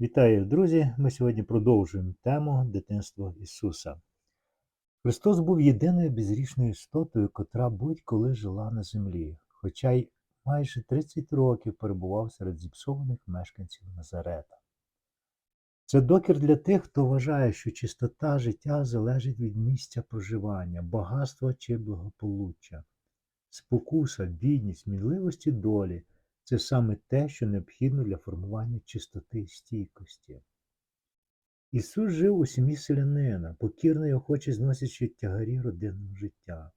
Вітаю, друзі! Ми сьогодні продовжуємо тему дитинства Ісуса. Христос був єдиною безрішною істотою, котра будь-коли жила на землі, хоча й майже 30 років перебував серед зіпсованих мешканців Назарета. Це докір для тих, хто вважає, що чистота життя залежить від місця проживання, багатства чи благополуччя. Спокуса, бідність, мінливості долі це саме те, що необхідно для формування чистоти і стійкості. Ісус жив у сім'ї селянина, покірно й охоче зносячи тягарі родинного життя.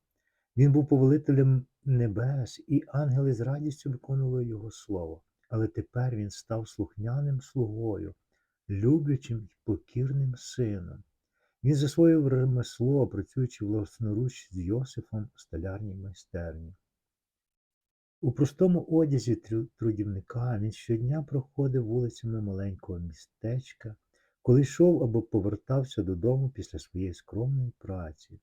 Він був повелителем небес, і ангели з радістю виконували Його слово, але тепер він став слухняним слугою, люблячим і покірним сином. Він засвоїв ремесло, працюючи власноруч з Йосифом в столярній майстерні. У простому одязі трудівника він щодня проходив вулицями маленького містечка, коли йшов або повертався додому після своєї скромної праці.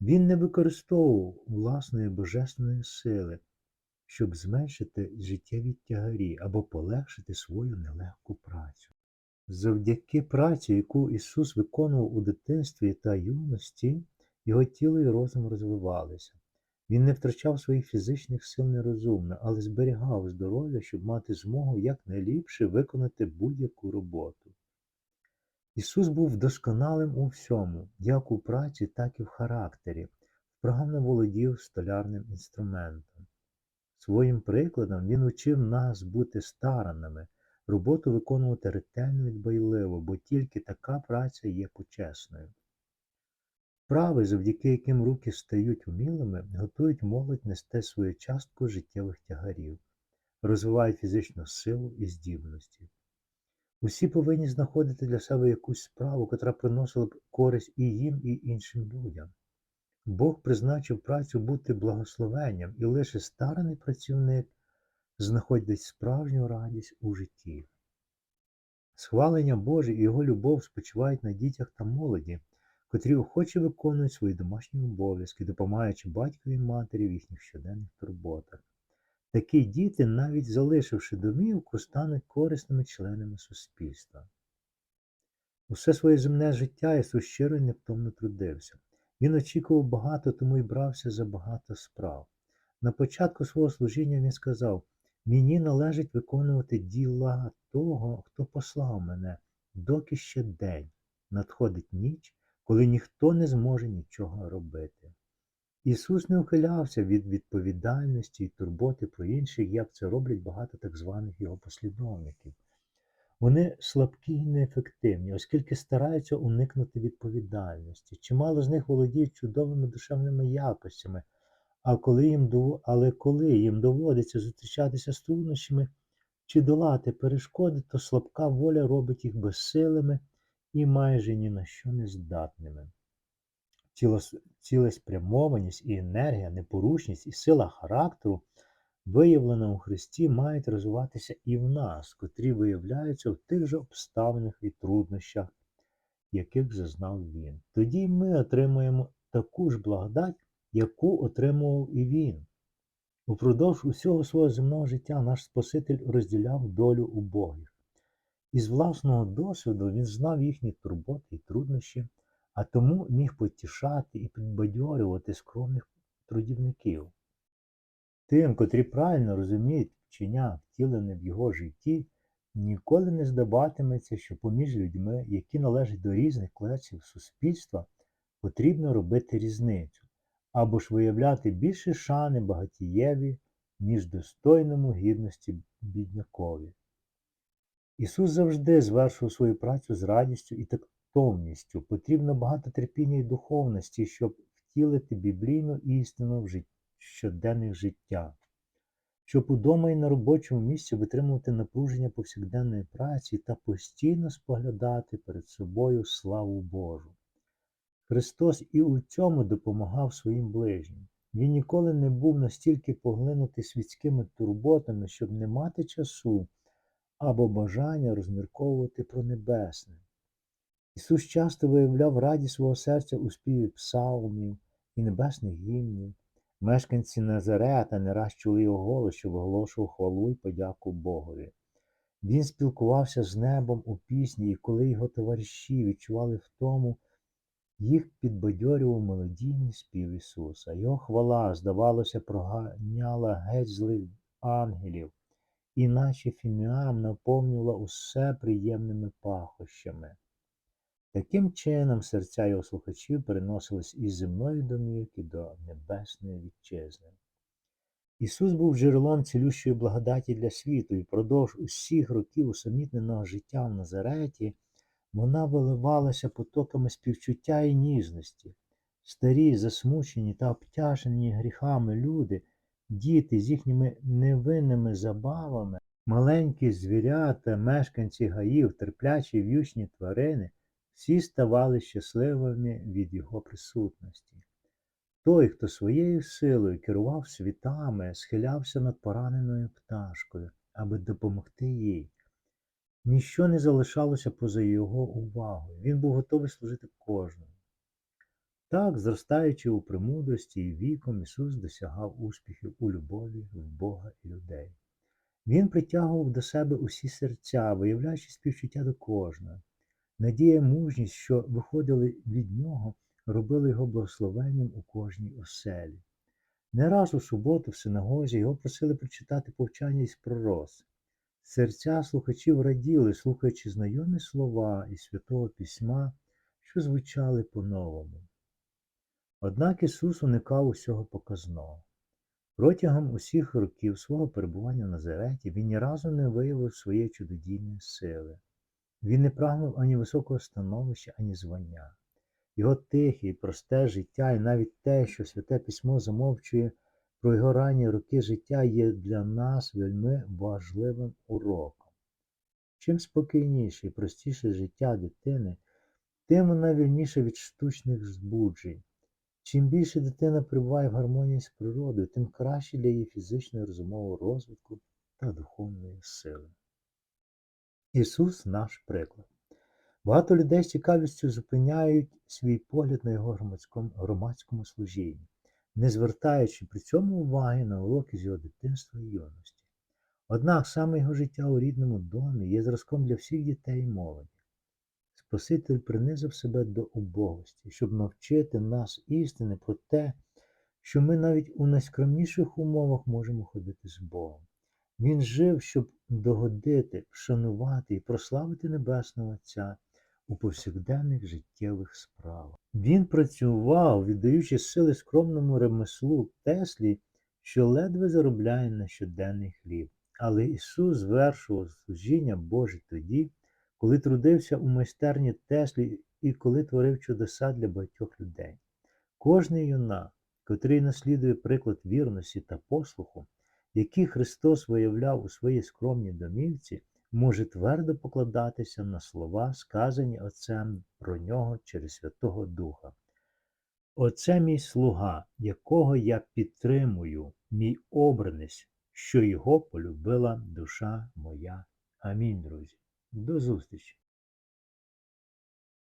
Він не використовував власної божественної сили, щоб зменшити життєві тягарі або полегшити свою нелегку працю. Завдяки праці, яку Ісус виконував у дитинстві та юності, його тіло і розум розвивалися. Він не втрачав своїх фізичних сил нерозумно, але зберігав здоров'я, щоб мати змогу якнайліпше виконати будь-яку роботу. Ісус був досконалим у всьому, як у праці, так і в характері, вправно володів столярним інструментом. Своїм прикладом Він учив нас бути старанними, роботу виконувати ретельно і дбайливо, бо тільки така праця є почесною. Вправи, завдяки яким руки стають умілими, готують молодь нести свою частку життєвих тягарів, розвивають фізичну силу і здібності. Усі повинні знаходити для себе якусь справу, котра приносила б користь і їм, і іншим людям. Бог призначив працю бути благословенням, і лише стараний працівник знаходить справжню радість у житті. Схвалення Боже і Його любов спочивають на дітях та молоді, котрі охоче виконують свої домашні обов'язки, допомагаючи батькові і матері в їхніх щоденних турботах. Такі діти, навіть залишивши домівку, стануть корисними членами суспільства. Усе своє земне життя Ісус щиро і невтомно трудився. Він очікував багато, тому й брався за багато справ. На початку свого служіння він сказав: Мені належить виконувати діла того, хто послав мене, доки ще день. Надходить ніч, коли ніхто не зможе нічого робити. Ісус не ухилявся від відповідальності і турботи про інших, як це роблять багато так званих його послідовників. Вони слабкі і неефективні, оскільки стараються уникнути відповідальності. Чимало з них володіють чудовими душевними якостями, а коли їм але коли їм доводиться зустрічатися з труднощами чи долати перешкоди, то слабка воля робить їх безсилими і майже ні на що не здатними. Цілеспрямованість і енергія, непорушність і сила характеру, виявлена у Христі, мають розвиватися і в нас, котрі виявляються в тих же обставинах і труднощах, яких зазнав Він. Тоді ми отримуємо таку ж благодать, яку отримував і Він. Упродовж усього свого земного життя наш Спаситель розділяв долю убогих. Із власного досвіду він знав їхні турботи і труднощі, а тому міг потішати і підбадьорювати скромних трудівників. Тим, котрі правильно розуміють вчення, втілене в його житті, ніколи не здаватиметься, що поміж людьми, які належать до різних класів суспільства, потрібно робити різницю або ж виявляти більше шани багатієві, ніж достойному гідності біднякові. Ісус завжди звершував свою працю з радістю і тактовністю. Потрібно багато терпіння і духовності, щоб втілити біблійну істину в жит- щоденних життя. Щоб удома і на робочому місці витримувати напруження повсякденної праці та постійно споглядати перед собою славу Божу. Христос і у цьому допомагав своїм ближнім. Він ніколи не був настільки поглинутий світськими турботами, щоб не мати часу або бажання розмірковувати про небесне. Ісус часто виявляв радість свого серця у співі псалмів і небесних гімнів. Мешканці Назарета не раз чули його голос, що виголошував хвалу й подяку Богові. Він спілкувався з небом у пісні, і коли його товариші відчували втому, їх підбадьорював мелодійний спів Ісуса. Його хвала, здавалося, проганяла геть злих ангелів, і наче фіміам наповнювала усе приємними пахощами. Таким чином серця його слухачів переносились із земної домівки до небесної вітчизни. Ісус був джерелом цілющої благодаті для світу, і впродовж усіх років усамітненого життя в Назареті вона виливалася потоками співчуття і ніжності. Старі, засмучені та обтяжені гріхами люди, діти з їхніми невинними забавами, маленькі звірята, мешканці гаїв, терплячі в'ючні тварини, всі ставали щасливими від його присутності. Той, хто своєю силою керував світами, схилявся над пораненою пташкою, аби допомогти їй. Ніщо не залишалося поза його увагою. Він був готовий служити кожному. Так, зростаючи у премудрості і віком, Ісус досягав успіхів у любові в Бога і людей. Він притягував до себе усі серця, виявляючи співчуття до кожного. Надія і мужність, що виходили від нього, робили його благословенням у кожній оселі. Не раз у суботу в синагозі його просили прочитати повчання із пророцтв. Серця слухачів раділи, слухаючи знайомі слова із Святого Письма, що звучали по-новому. Однак Ісус уникав усього показного. Протягом усіх років свого перебування в Назареті він ні разу не виявив своєї чудодійної сили. Він не прагнув ані високого становища, ані звання. Його тихе і просте життя, і навіть те, що Святе Письмо замовчує про його ранні роки життя, є для нас вельми важливим уроком. Чим спокійніше і простіше життя дитини, тим вона вільніша від штучних збуджень. Чим більше дитина перебуває в гармонії з природою, тим краще для її фізичного і розумового розвитку та духовної сили. Ісус наш приклад. Багато людей з цікавістю зупиняють свій погляд на його громадському, громадському служінні, не звертаючи при цьому уваги на уроки з його дитинства і юності. Однак саме його життя у рідному домі є зразком для всіх дітей і молоді. Спаситель принизив себе до убогості, щоб навчити нас істини про те, що ми навіть у найскромніших умовах можемо ходити з Богом. Він жив, щоб догодити, вшанувати і прославити Небесного Отця у повсякденних життєвих справах. Він працював, віддаючи сили скромному ремеслу Теслі, що ледве заробляє на щоденний хліб. Але Ісус звершував служіння Боже тоді, коли трудився у майстерні Теслі і коли творив чудеса для багатьох людей. Кожний юнак, котрий наслідує приклад вірності та послуху, який Христос виявляв у своїй скромній домівці, може твердо покладатися на слова, сказані Отцем про нього через Святого Духа. Оце мій слуга, якого я підтримую, мій обранець, що його полюбила душа моя. Амінь, друзі. До зустрічі!